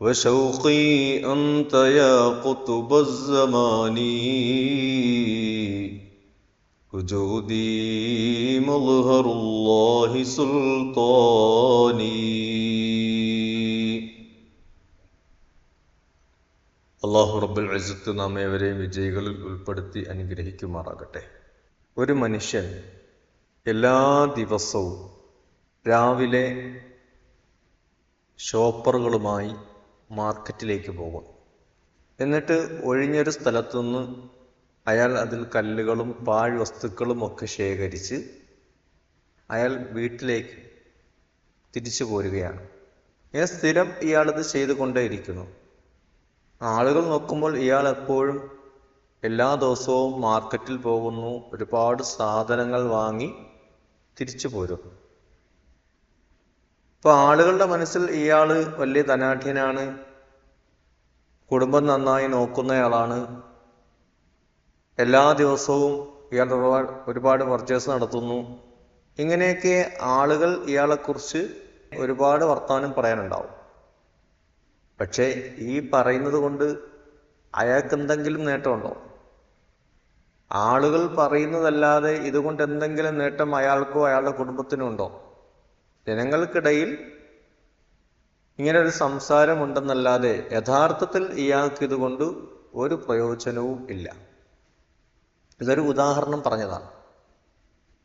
وشوقي أنت يا قطب الزمان وجودي مظهر الله سلطاني അള്ളാഹു റബ്ബുൽ ഇസ്സത്ത് നാം ഏവരെയും വിജയികളിൽ ഉൾപ്പെടുത്തി അനുഗ്രഹിക്കുമാറാകട്ടെ ഒരു മനുഷ്യൻ എല്ലാ ദിവസവും രാവിലെ ഷോപ്പറുകളുമായി മാർക്കറ്റിലേക്ക് പോകും. എന്നിട്ട് ഒഴിഞ്ഞൊരു സ്ഥലത്തുനിന്ന് അയാൾ അതിൽ കല്ലുകളും പാഴ് വസ്തുക്കളും ഒക്കെ ശേഖരിച്ച് അയാൾ വീട്ടിലേക്ക് തിരിച്ചു പോരുകയാണ്. ഇങ്ങനെ സ്ഥിരം ഇയാളത് ചെയ്തുകൊണ്ടേയിരിക്കുന്നു. ആളുകൾ നോക്കുമ്പോൾ ഇയാൾ എപ്പോഴും എല്ലാ ദിവസവും മാർക്കറ്റിൽ പോകുന്നു ഒരുപാട് സാധനങ്ങൾ വാങ്ങി തിരിച്ചു പോരും ഇപ്പൊ ആളുകളുടെ മനസ്സിൽ ഇയാൾ വലിയ ധനാഠ്യനാണ് കുടുംബം നന്നായി നോക്കുന്നയാളാണ്. എല്ലാ ദിവസവും ഇയാൾ ഒരുപാട് ഒരുപാട് പർച്ചേസ് നടത്തുന്നു. ഇങ്ങനെയൊക്കെ ആളുകൾ ഇയാളെക്കുറിച്ച് ഒരുപാട് വർത്തമാനം പറയാനുണ്ടാവും. പക്ഷേ ഈ പറയുന്നത് കൊണ്ട് അയാൾക്ക് എന്തെങ്കിലും നേട്ടമുണ്ടോ? ആളുകൾ പറയുന്നതല്ലാതെ ഇതുകൊണ്ട് എന്തെങ്കിലും നേട്ടം അയാൾക്കോ അയാളുടെ കുടുംബത്തിനോ ഉണ്ടോ ജനങ്ങൾക്കിടയിൽ ഇങ്ങനെ ഒരു സംസാരമുണ്ടെന്നല്ലാതെ യഥാർത്ഥത്തിൽ ഇയാൾക്ക് ഇതുകൊണ്ട് ഒരു പ്രയോജനവും ഇല്ല. ഇതൊരു ഉദാഹരണം പറഞ്ഞതാണ്.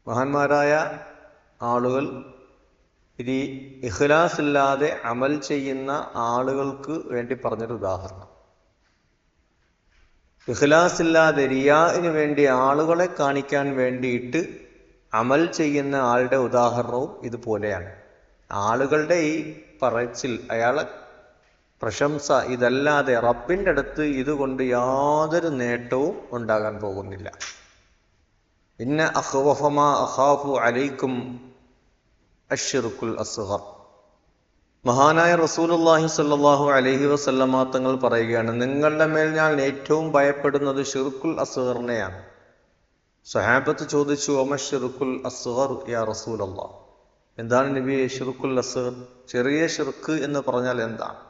മഹാന്മാരായ ആളുകൾ ഇനി ഇഖ്ലാസ് ഇല്ലാതെ അമൽ ചെയ്യുന്ന ആളുകൾക്ക് വേണ്ടി പറഞ്ഞൊരു ഉദാഹരണം. ഇഖ്ലാസ് ഇല്ലാതെ റിയാഇന് വേണ്ടി ആളുകളെ കാണിക്കാൻ വേണ്ടിയിട്ട് അമൽ ചെയ്യുന്ന ആളുടെ ഉദാഹരണവും ഇതുപോലെയാണ്. ആളുകളുടെ ഈ പറച്ചിൽ അയാളെ പ്രശംസ ഇതല്ലാതെ റബ്ബിന്റെ അടുത്ത് ഇതുകൊണ്ട് യാതൊരു നേട്ടവും ഉണ്ടാകാൻ പോകുന്നില്ല. ഇന്ന അഹ്വഫമ അഖാഫു അലൈക്കും അഷിറുക്കുൽ അസുഹർ മഹാനായ റസൂലുല്ലാഹി സല്ലാഹു അലഹി വസല്ലമ തങ്ങൾ പറയുകയാണ് നിങ്ങളുടെ മേൽ ഞാൻ ഏറ്റവും ഭയപ്പെടുന്നത് ഷിറുക്കുൽ അസ്ഹറിനെയാണ് സഹാബത്ത് ചോദിച്ചു ഒമ ഷിറുക്കുൽ അസ്ഹർ യാ റസൂൽ അള്ളാ എന്താണ് നബി ഷിറുക്കുൽ അസ്ഹർ ചെറിയ ഷിർക്ക് എന്ന് പറഞ്ഞാൽ എന്താണ്?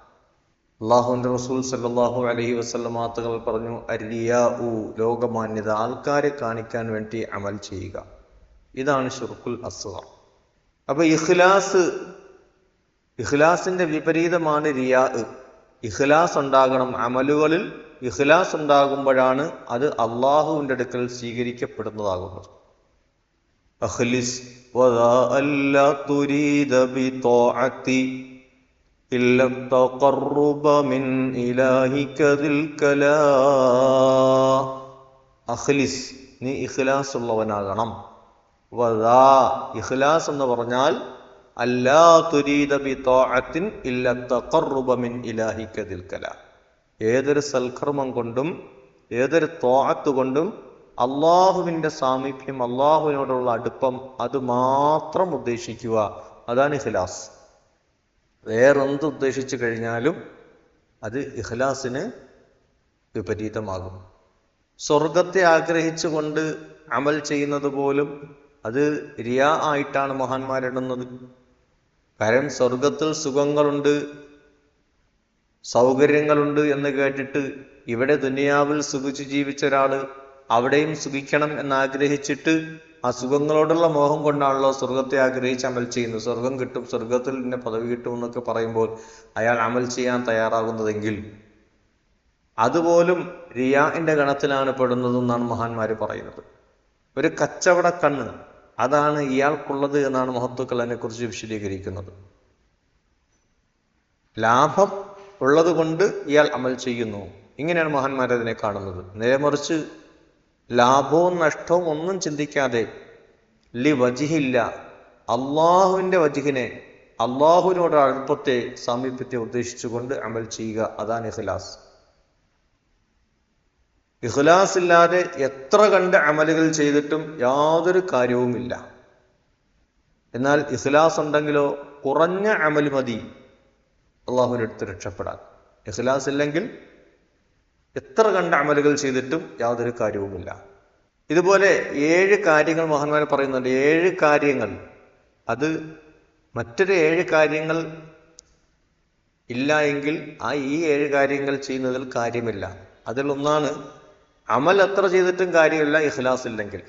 അള്ളാഹുവിന്റെ റസൂൽ സല്ലാഹു അലഹി വസല്ലമ തങ്ങൾ പറഞ്ഞു അരിയാ ഉ ലോകമാന്യത ആൾക്കാരെ കാണിക്കാൻ വേണ്ടി അമൽ ചെയ്യുക. ഇതാണ് ഷിറുക്കുൽ അസ്ഹർ അപ്പൊ ഇഖ്ലാസ് ഇഖ്ലാസിന്റെ വിപരീതമാണ് റിയാ. ഇഖ്ലാസ് ഉണ്ടാകണം അമലുകളിൽ ഇഖ്ലാസ് ഉണ്ടാകുമ്പോഴാണ് അത് അള്ളാഹുവിന്റെ അടുക്കൽ സ്വീകരിക്കപ്പെടുന്നതാകുന്നത് അഖ്ലിസ് ولا تريد بطاعتي إلا التقرب من إلهك ذي الكلا അഖ്ലിസ് നീ ഇഖ്ലാസ് ഉള്ളവനാകണം വദാ ഇഖ്ലാസ് എന്ന് പറഞ്ഞാൽ അല്ലാ തുരീദ ബി തോഅത്തിൻ ഇല്ല തഖറുബ മിൻ ഇലാഹിക ദിൽക്കല ഏതൊരു സൽക്കർമ്മം കൊണ്ടും ഏതൊരു തോഹത്ത് കൊണ്ടും അള്ളാഹുവിന്റെ സാമീപ്യം അള്ളാഹുവിനോടുള്ള അടുപ്പം അത് മാത്രം ഉദ്ദേശിക്കുക. അതാണ് ഇഖ്ലാസ്. വേറെന്ത് ഉദ്ദേശിച്ചു കഴിഞ്ഞാലും അത് ഇഖ്ലാസിന് വിപരീതമാകും. സ്വർഗത്തെ ആഗ്രഹിച്ചുകൊണ്ട് അമൽ ചെയ്യുന്നത് പോലും അത് റിയാ ആയിട്ടാണ് മഹാന്മാരിടുന്നത്. കാരണം സ്വർഗത്തിൽ സുഖങ്ങളുണ്ട് സൗകര്യങ്ങളുണ്ട് എന്ന് കേട്ടിട്ട് ഇവിടെ ദുനിയാവിൽ സുഖിച്ച് ജീവിച്ച ഒരാൾ അവിടെയും സുഖിക്കണം എന്നാഗ്രഹിച്ചിട്ട് അസുഖങ്ങളോടുള്ള മോഹം കൊണ്ടാണല്ലോ സ്വർഗത്തെ ആഗ്രഹിച്ച് അമൽ ചെയ്യുന്നത്. സ്വർഗം കിട്ടും സ്വർഗത്തിൽ പിന്നെ പദവി കിട്ടും എന്നൊക്കെ പറയുമ്പോൾ അയാൾ അമൽ ചെയ്യാൻ തയ്യാറാകുന്നതെങ്കിൽ അതുപോലും റിയാന്റെ ഗണത്തിലാണ് പെടുന്നതെന്നാണ് മഹാന്മാര് പറയുന്നത്. ഒരു കച്ചവട കണ്ണ് അതാണ് ഇയാൾക്കുള്ളത് എന്നാണ് മഹത്വക്കൾ അതിനെ കുറിച്ച് വിശദീകരിക്കുന്നത്. ലാഭം ഉള്ളത് കൊണ്ട് ഇയാൾ അമൽ ചെയ്യുന്നു. ഇങ്ങനെയാണ് മഹാന്മാരതിനെ കാണുന്നത്. നേരെമറിച്ച് ലാഭവും നഷ്ടവും ഒന്നും ചിന്തിക്കാതെ ലി വജിഹില്ല അള്ളാഹുവിന്റെ വജിഹിനെ അള്ളാഹുവിനോട് അടുപ്പത്തെ സാമീപ്യത്തെ ഉദ്ദേശിച്ചുകൊണ്ട് അമൽ ചെയ്യുക അതാണ് ഇഖ്ലാസ്. ഇഖ്ലാസ് ഇല്ലാതെ എത്ര കണ്ട് അമലുകൾ ചെയ്തിട്ടും യാതൊരു കാര്യവുമില്ല. എന്നാൽ ഇഖ്ലാസ് ഉണ്ടെങ്കിലോ കുറഞ്ഞ അമൽ മതി. അള്ളാഹുവിന്റെ അടുത്ത് രക്ഷപ്പെടാൻ ഇഖ്ലാസ് ഇല്ലെങ്കിൽ എത്ര കണ്ട അമലുകൾ ചെയ്തിട്ടും യാതൊരു കാര്യവുമില്ല. ഇതുപോലെ ഏഴ് കാര്യങ്ങൾ മഹാന്മാർ പറയുന്നുണ്ട്. ഏഴ് കാര്യങ്ങൾ. അത് മറ്റൊരു ഏഴ് കാര്യങ്ങൾ ഇല്ല എങ്കിൽ ആ ഈ ഏഴ് കാര്യങ്ങൾ ചെയ്യുന്നതിൽ കാര്യമില്ല. അതിലൊന്നാണ് അമൽ എത്ര ചെയ്തിട്ടും കാര്യമില്ല ഇഖ്ലാസ് ഇല്ലെങ്കിൽ.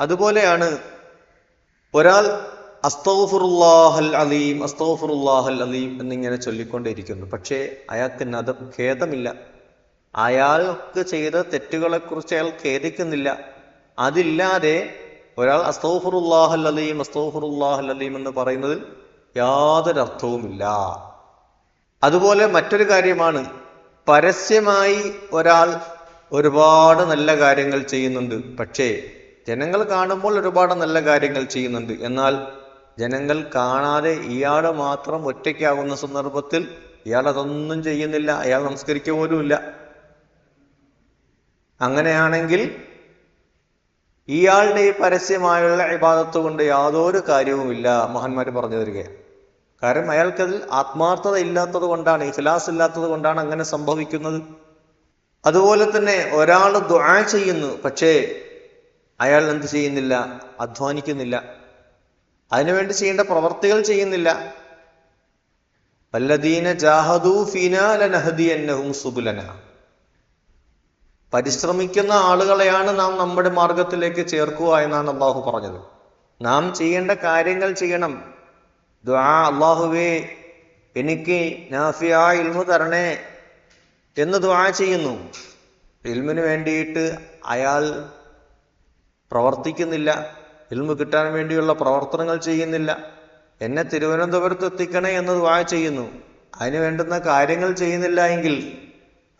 അതുപോലെയാണ് ഒരാൾ അസ്തൗഫുറുല്ലാഹൽ അലീം അസ്തൗഫുറുല്ലാഹൽ അലീം എന്നിങ്ങനെ ചൊല്ലിക്കൊണ്ടേയിരിക്കുന്നു. പക്ഷേ അയാൾക്ക് നദ ഖേദമില്ല. അയാൾക്ക് ചെയ്ത തെറ്റുകളെക്കുറിച്ച് അയാൾ ഖേദിക്കുന്നില്ല. അതില്ലാതെ ഒരാൾ അസ്തൗഫുറുല്ലാഹൽ അലീം അസ്തൗഫുറുല്ലാഹൽ അലീം എന്ന് പറയുന്നതിൽ യാതൊരു അർത്ഥവുമില്ല അതുപോലെ മറ്റൊരു കാര്യമാണ്. പരസ്യമായി ഒരാൾ ഒരുപാട് നല്ല കാര്യങ്ങൾ ചെയ്യുന്നുണ്ട്. പക്ഷേ ജനങ്ങൾ കാണുമ്പോൾ ഒരുപാട് നല്ല കാര്യങ്ങൾ ചെയ്യുന്നുണ്ട്. എന്നാൽ ജനങ്ങൾ കാണാതെ ഇയാളെ മാത്രം ഒറ്റയ്ക്കാകുന്ന സന്ദർഭത്തിൽ ഇയാൾ അതൊന്നും ചെയ്യുന്നില്ല അയാൾ നമസ്കരിക്കുക പോലുമില്ല അങ്ങനെയാണെങ്കിൽ ഇയാളുടെ ഈ പരസ്യമായുള്ള ഇബാദത്ത് കൊണ്ട് യാതൊരു കാര്യവുമില്ല മഹാന്മാർ പറഞ്ഞു തരികയാണ്. കാരണം അയാൾക്കതിൽ ആത്മാർത്ഥത ഇല്ലാത്തത് കൊണ്ടാണ് ഇഖ്ലാസ് ഇല്ലാത്തത് കൊണ്ടാണ് അങ്ങനെ സംഭവിക്കുന്നത്. അതുപോലെ തന്നെ ഒരാൾ ദുആ ചെയ്യുന്നു പക്ഷേ അയാൾ എന്ത് ചെയ്യുന്നില്ല അധ്വാനിക്കുന്നില്ല. അതിനുവേണ്ടി ചെയ്യേണ്ട പ്രവർത്തികൾ ചെയ്യുന്നില്ല. വല്ലദീന ജാഹദൂ ഫീനാ ലനഹദിയന്നഹും സുബുലന. പരിശ്രമിക്കുന്ന ആളുകളെയാണ് നാം നമ്മുടെ മാർഗത്തിലേക്ക് ചേർക്കുക എന്നാണ് അള്ളാഹു പറഞ്ഞത്. നാം ചെയ്യേണ്ട കാര്യങ്ങൾ ചെയ്യണം. അള്ളാഹുവേ എനിക്ക് നാഫിയ ഇൽമു തരണേ എന്ന് ദ്വാ ചെയ്യുന്നു. ഇൽമിന് വേണ്ടിയിട്ട് അയാൾ പ്രവർത്തിക്കുന്നില്ല. ഇൽമു കിട്ടാൻ വേണ്ടിയുള്ള പ്രവർത്തനങ്ങൾ ചെയ്യുന്നില്ല. എന്നെ തിരുവനന്തപുരത്ത് എത്തിക്കണേ എന്ന് വാ ചെയ്യുന്നു. അതിന് വേണ്ടുന്ന കാര്യങ്ങൾ ചെയ്യുന്നില്ല എങ്കിൽ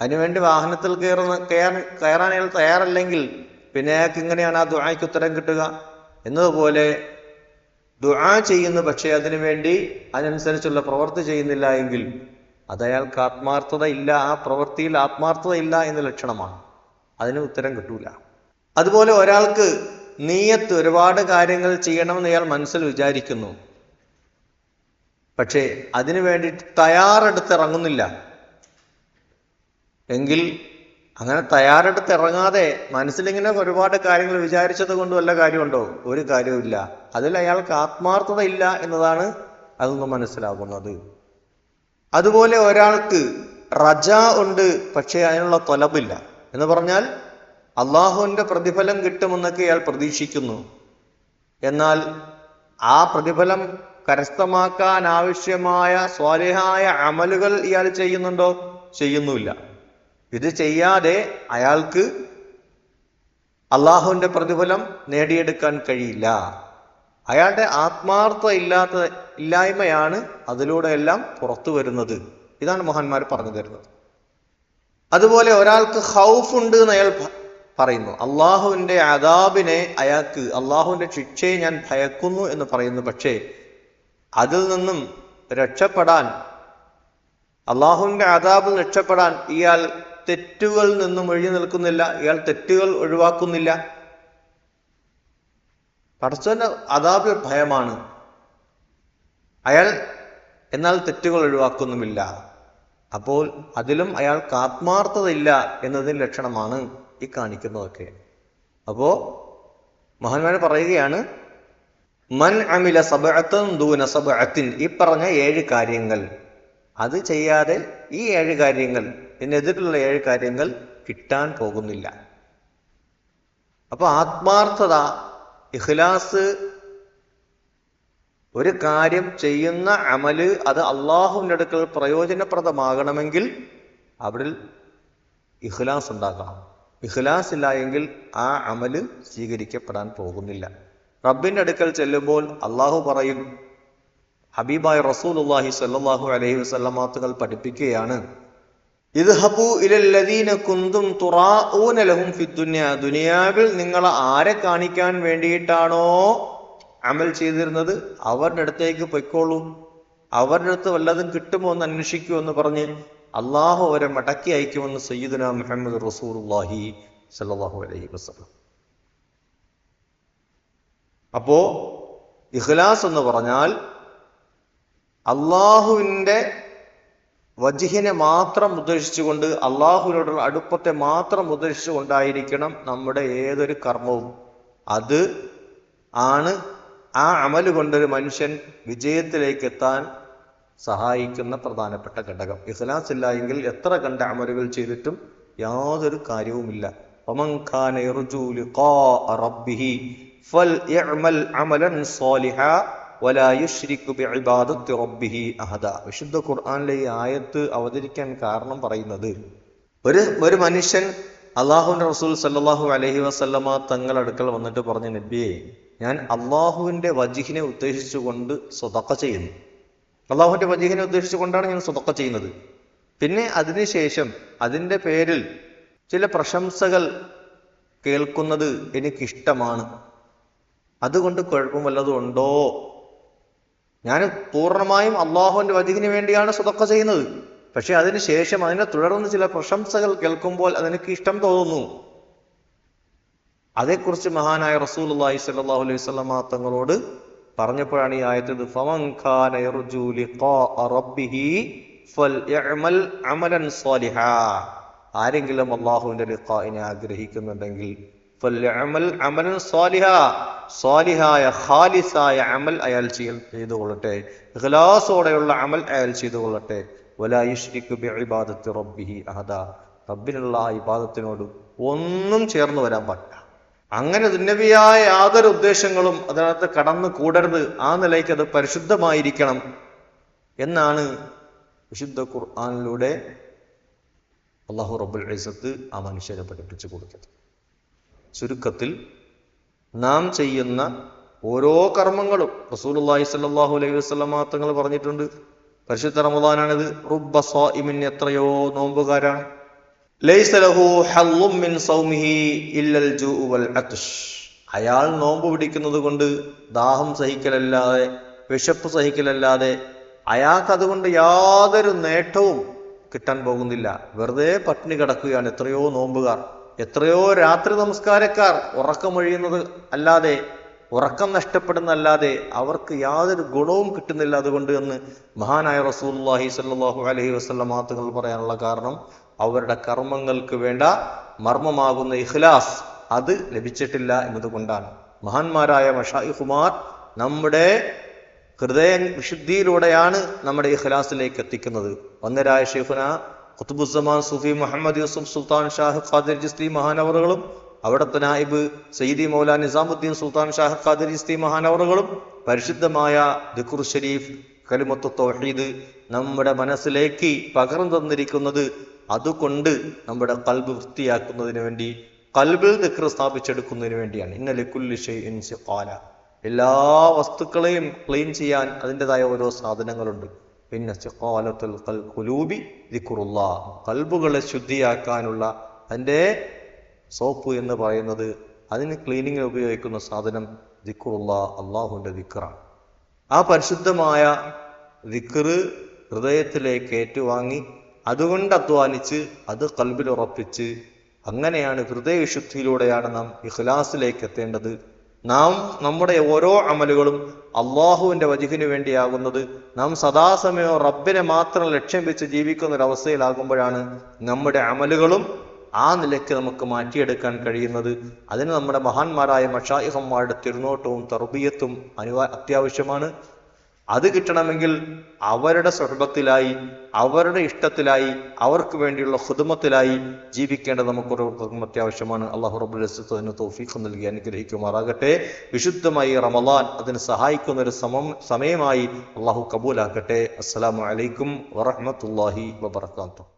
അതിനുവേണ്ടി വാഹനത്തിൽ കയറുന്ന കയറാൻ കയറാൻ അയാൾ തയ്യാറല്ലെങ്കിൽ പിന്നെ അയാൾക്ക് ഇങ്ങനെയാണ് ആ ദുആയ്ക്ക് ഉത്തരം കിട്ടുക? എന്നതുപോലെ ദുആ ചെയ്യുന്നു പക്ഷേ അതിനു വേണ്ടി അതിനനുസരിച്ചുള്ള പ്രവൃത്തി ചെയ്യുന്നില്ല എങ്കിൽ അത് അയാൾക്ക് ആത്മാർത്ഥത ഇല്ല ആ പ്രവൃത്തിയിൽ ആത്മാർത്ഥത ഇല്ല എന്ന ലക്ഷണമാണ്. അതിന് ഉത്തരം കിട്ടൂല. അതുപോലെ ഒരാൾക്ക് നീയത്ത് ഒരുപാട് കാര്യങ്ങൾ ചെയ്യണമെന്ന് അയാൾ മനസ്സിൽ വിചാരിക്കുന്നു. പക്ഷേ അതിനു വേണ്ടി തയ്യാറെടുത്ത് ഇറങ്ങുന്നില്ല എങ്കിൽ അങ്ങനെ തയ്യാറെടുത്ത് ഇറങ്ങാതെ മനസ്സിലിങ്ങനെ ഒരുപാട് കാര്യങ്ങൾ വിചാരിച്ചത് കൊണ്ട് വല്ല കാര്യമുണ്ടോ? ഒരു കാര്യവുമില്ല. അതിൽ അയാൾക്ക് ആത്മാർത്ഥത ഇല്ല എന്നതാണ് അതൊന്ന് മനസ്സിലാകുന്നത് അതുപോലെ ഒരാൾക്ക് റജ ഉണ്ട് പക്ഷേ അതിനുള്ള തൊലബില്ല എന്ന് പറഞ്ഞാൽ അള്ളാഹുവിന്റെ പ്രതിഫലം കിട്ടുമെന്നൊക്കെ അയാൾ പ്രതീക്ഷിക്കുന്നു. എന്നാൽ ആ പ്രതിഫലം കരസ്ഥമാക്കാൻ ആവശ്യമായ സ്വാലിഹായ അമലുകൾ ഇയാൾ ചെയ്യുന്നുണ്ടോ? ചെയ്യുന്നുമില്ല. ഇത് ചെയ്യാതെ അയാൾക്ക് അള്ളാഹുവിന്റെ പ്രതിഫലം നേടിയെടുക്കാൻ കഴിയില്ല. അയാളുടെ ആത്മാർത്ഥ ഇല്ലാത്ത ഇല്ലായ്മയാണ് അതിലൂടെ എല്ലാം പുറത്തു വരുന്നത്. ഇതാണ് മഹാന്മാർ പറഞ്ഞു തരുന്നത്. അതുപോലെ ഒരാൾക്ക് ഹൗഫ് ഉണ്ട് എന്ന് അയാൾ പറയുന്നു. അള്ളാഹുവിന്റെ അതാബിനെ അയാൾക്ക് അള്ളാഹുവിന്റെ ശിക്ഷയെ ഞാൻ ഭയക്കുന്നു എന്ന് പറയുന്നു. പക്ഷേ അതിൽ നിന്നും രക്ഷപ്പെടാൻ അള്ളാഹുവിന്റെ അതാബിൽ രക്ഷപ്പെടാൻ ഇയാൾ തെറ്റുകളിൽ നിന്നും ഒഴിഞ്ഞു നിൽക്കുന്നില്ല. ഇയാൾ തെറ്റുകൾ ഒഴിവാക്കുന്നില്ല. പടച്ചവന്റെ അതാബിൽ ഭയമാണ്. അയാൾ എന്നാൽ തെറ്റുകൾ ഒഴിവാക്കുന്നുമില്ല. അപ്പോൾ അതിലും അയാൾക്ക് ആത്മാർത്ഥതയില്ല എന്നതിന്റെ ലക്ഷണമാണ് ഈ കാണിക്കുന്നതൊക്കെ അപ്പോ മഹാന്മാർ പറയുകയാണ് മൻ അമില സബത്തും ദൂന സബഅത്തിൻ. ഈ പറഞ്ഞ ഏഴ് കാര്യങ്ങൾ. അത് ചെയ്യാതെ ഈ ഏഴ് കാര്യങ്ങൾ ഇതിനെതിരുള്ള ഏഴ് കാര്യങ്ങൾ കിട്ടാൻ പോകുന്നില്ല. അപ്പൊ ആത്മാർത്ഥത ഇഖ്ലാസ് ഒരു കാര്യം ചെയ്യുന്ന അമൽ അത് അള്ളാഹുവിന്റെ അടുക്കൽ പ്രയോജനപ്രദമാകണമെങ്കിൽ അവിടെ ഇഖ്ലാസ് ഉണ്ടാകണം. ഇഖ്ലാസ് ഇല്ല എങ്കിൽ ആ അമൽ സ്വീകരിക്കപ്പെടാൻ പോകുന്നില്ല. റബ്ബിന്റെ അടുക്കൽ ചെല്ലുമ്പോൾ അള്ളാഹു പറയും ഹബീബായ റസൂലുള്ളാഹി സല്ലാഹു അലൈഹി വസ്ലമാത്തുകൾ പഠിപ്പിക്കുകയാണ് ദുനിയാവിൽ നിങ്ങൾ ആരെ കാണിക്കാൻ വേണ്ടിയിട്ടാണോ അമൽ ചെയ്തിരുന്നത്? അവരുടെ അടുത്തേക്ക് പൊയ്ക്കോളൂ. അവരുടെ അടുത്ത് വല്ലതും കിട്ടുമോ എന്ന് അന്വേഷിക്കൂ എന്ന് പറഞ്ഞ് അള്ളാഹു അവരെ മടക്കി അയക്കുമെന്ന് സയ്യിദുന മുഹമ്മദ് റസൂർഹി സല്ലാഹു അലൈഹി വസ്ലം അപ്പോ ഇഖ്ലാസ് എന്ന് പറഞ്ഞാൽ അള്ളാഹുവിന്റെ വജിഹിനെ മാത്രം ഉദ്ദേശിച്ചുകൊണ്ട് അള്ളാഹുവിനോടുള്ള അടുപ്പത്തെ മാത്രം ഉദ്ദേശിച്ചുകൊണ്ടായിരിക്കണം നമ്മുടെ ഏതൊരു കർമ്മവും. അത് ആണ് ആ അമൽ കൊണ്ടൊരു മനുഷ്യൻ വിജയത്തിലേക്ക് എത്താൻ സഹായിക്കുന്ന പ്രധാനപ്പെട്ട ഘടകം. ഇഖ്ലാസ് ഇല്ല എങ്കിൽ എത്ര കണ്ട അമലുകൾ ചെയ്തിട്ടും യാതൊരു കാര്യവുമില്ല. വിശുദ്ധ ഖുർആാനിലെ ഈ ആയത്ത് അവതരിക്കാൻ കാരണം പറയുന്നത് ഒരു ഒരു മനുഷ്യൻ അള്ളാഹുവിന്റെ റസൂൽ സല്ലാഹു അലഹി വസ്ല്ലമ തങ്ങൾ അടുക്കൽ വന്നിട്ട് പറഞ്ഞ നബിയെ ഞാൻ അള്ളാഹുവിന്റെ വജിഹിനെ ഉദ്ദേശിച്ചുകൊണ്ട് സ്വതക്ക ചെയ്യുന്നു. അള്ളാഹുവിന്റെ വജീഹനെ ഉദ്ദേശിച്ചുകൊണ്ടാണ് ഞാൻ സ്വതക്ക ചെയ്യുന്നത്. പിന്നെ അതിനുശേഷം അതിന്റെ പേരിൽ ചില പ്രശംസകൾ കേൾക്കുന്നത് എനിക്കിഷ്ടമാണ്. അതുകൊണ്ട് കുഴപ്പം വല്ലതും ഉണ്ടോ? ഞാൻ പൂർണമായും അള്ളാഹുവിന്റെ വജീഹിന് വേണ്ടിയാണ് സ്വതക്ക ചെയ്യുന്നത്. പക്ഷെ അതിനുശേഷം അതിനെ തുടർന്ന് ചില പ്രശംസകൾ കേൾക്കുമ്പോൾ അതെനിക്ക് ഇഷ്ടം തോന്നുന്നു. അതേക്കുറിച്ച് മഹാനായ റസൂൽ അള്ളാഹി സല്ലാഹു അലൈഹി സ്വലമാ തങ്ങളോട് പറഞ്ഞപ്പോഴാണ് ഈ ആയത്തത് ആരെങ്കിലും അള്ളാഹുവിന്റെ ലിഖാഇനെ ആഗ്രഹിക്കുന്നുണ്ടെങ്കിൽ സ്വാലിഹായ ഖാലിസായ അമൽ അയാൾ ചെയ്തു കൊള്ളട്ടെ ഇഖ്ലാസോടെയുള്ള അമൽ അയാൾ ചെയ്തു കൊള്ളട്ടെ റബ്ബിഹി അഹദ. റബ്ബിനുള്ള ആ ഇബാദത്തിനോട് ഒന്നും ചേർന്ന് വരാൻ പാടില്ല. അങ്ങനെ ദുന്നവിയായ യാതൊരു ഉദ്ദേശങ്ങളും അതിനകത്ത് കടന്നു കൂടരുത്. ആ നിലയ്ക്ക് അത് പരിശുദ്ധമായിരിക്കണം എന്നാണ് വിശുദ്ധ ഖുർആാനിലൂടെ അള്ളാഹു റബ്ബുൽ ഐസത്ത് ആ മനുഷ്യരെ പഠിപ്പിച്ചു കൊടുക്കുന്നത് ചുരുക്കത്തിൽ നാം ചെയ്യുന്ന ഓരോ കർമ്മങ്ങളും റസൂലുള്ളാഹി സ്വല്ലല്ലാഹു അലൈഹി വസല്ലമ തങ്ങൾ പറഞ്ഞിട്ടുണ്ട്. പരിശുദ്ധ റമദാനാണിത്. റുബ്ബ സ്വാഇമിൻ എത്രയോ നോമ്പുകാരാണ്. അയാൾ നോമ്പ് പിടിക്കുന്നത് കൊണ്ട് ദാഹം സഹിക്കലല്ലാതെ വിശപ്പ് സഹിക്കലല്ലാതെ അയാൾക്ക് അതുകൊണ്ട് യാതൊരു നേട്ടവും കിട്ടാൻ പോകുന്നില്ല. വെറുതെ പട്ടിണി കിടക്കുകയാണ് എത്രയോ നോമ്പുകാർ എത്രയോ രാത്രി നമസ്കാരക്കാർ ഉറക്കമൊഴിയുന്നത് അല്ലാതെ ഉറക്കം നഷ്ടപ്പെടുന്നല്ലാതെ അവർക്ക് യാതൊരു ഗുണവും കിട്ടുന്നില്ല അതുകൊണ്ട് എന്ന് മഹാനായ സ്വല്ലല്ലാഹു അലൈഹി വസല്ലം മാത്തുകൾ പറയാനുള്ള കാരണം അവരുടെ കർമ്മങ്ങൾക്ക് വേണ്ട മർമ്മമാകുന്ന ഇഖ്ലാസ് അത് ലഭിച്ചിട്ടില്ല എന്നതുകൊണ്ടാണ്. മഹാന്മാരായ മഷായിഹുമാർ നമ്മുടെ ഹൃദയ വിശുദ്ധിയിലൂടെയാണ് നമ്മുടെ ഇഖ്ലാസിലേക്ക് എത്തിക്കുന്നത്. ഒന്നരായ ഷെയ്ഖുന ഖുത്തുബുസമാൻ സുഫി മുഹമ്മദ് യൂസുഫ് സുൽത്താൻ ഷാഹ് ഖാദിർ ജിസ്തി മഹാനവറുകളും അവിടുത്തെ നായിബ് സയ്യിദി മൗല നിസാമുദ്ദീൻ സുൽത്താൻ ഷാഹ് ഖാദിർ ജിസ്തി മഹാനവറുകളും പരിശുദ്ധമായ ദിഖുർ ഷരീഫ് കലിമത്തു തൗഹീദ് നമ്മുടെ മനസ്സിലേക്ക് പകർന്നു തന്നിരിക്കുന്നത് അതുകൊണ്ട് നമ്മുടെ കൽബ് വൃത്തിയാക്കുന്നതിന് വേണ്ടി കൽബിൽ ദിക്ർ സ്ഥാപിച്ചെടുക്കുന്നതിന് വേണ്ടിയാണ്. ഇന്നലെ ഷൈഇൻ സിഖാല. എല്ലാ വസ്തുക്കളെയും ക്ലീൻ ചെയ്യാൻ അതിന്റെതായ ഓരോ സാധനങ്ങളുണ്ട്. പിന്നെ സിഖാലത്തുൽ കൽ ഖുലൂബി ദിക്കുറുള്ള കൽബുകളെ ശുദ്ധിയാക്കാനുള്ള അതിന്റെ സോപ്പ് എന്ന് പറയുന്നത് അതിന് ക്ലീനിങ്ങിൽ ഉപയോഗിക്കുന്ന സാധനം ദിക്കുറുള്ള അള്ളാഹുവിന്റെ ദിക്കറാണ് ആ പരിശുദ്ധമായ ദിക്കറ് ഹൃദയത്തിലേക്ക് ഏറ്റുവാങ്ങി അതുകൊണ്ട് അധ്വാനിച്ച് അത് കൽബിൽ ഉറപ്പിച്ച് അങ്ങനെയാണ് ഹൃദയവിശുദ്ധിയിലൂടെയാണ് നാം ഇഖ്ലാസിലേക്ക് എത്തേണ്ടത് നാം നമ്മുടെ ഓരോ അമലുകളും അള്ളാഹുവിന്റെ വജുഹിനു വേണ്ടിയാകുന്നത് നാം സദാസമയോ റബ്ബിനെ മാത്രം ലക്ഷ്യം വെച്ച് ജീവിക്കുന്ന ഒരു അവസ്ഥയിലാകുമ്പോഴാണ് നമ്മുടെ അമലുകളും ആ നിലയ്ക്ക് നമുക്ക് മാറ്റിയെടുക്കാൻ കഴിയുന്നത്. അതിന് നമ്മുടെ മഹാന്മാരായ മഷായിഹന്മാരുടെ തിരുനോട്ടവും തർബീയത്തും അനിവാ അത്യാവശ്യമാണ്. അത് കിട്ടണമെങ്കിൽ അവരുടെ സ്വഭത്തിലായി അവരുടെ ഇഷ്ടത്തിലായി അവർക്ക് വേണ്ടിയുള്ള ഹുദമത്തിലായി ജീവിക്കേണ്ടത് ഒരു അത്യാവശ്യമാണ്. അള്ളാഹു റബുലിന് തോഫീഖ് നൽകി അനുഗ്രഹിക്കുമാറാകട്ടെ. വിശുദ്ധമായി റമലാൻ അതിന് സഹായിക്കുന്ന ഒരു സമം സമയമായി അള്ളാഹു കബൂലാക്കട്ടെ. അസ്സലാമു അലൈക്കും വറഹമത്തല്ലാഹി വബർക്കാത്തു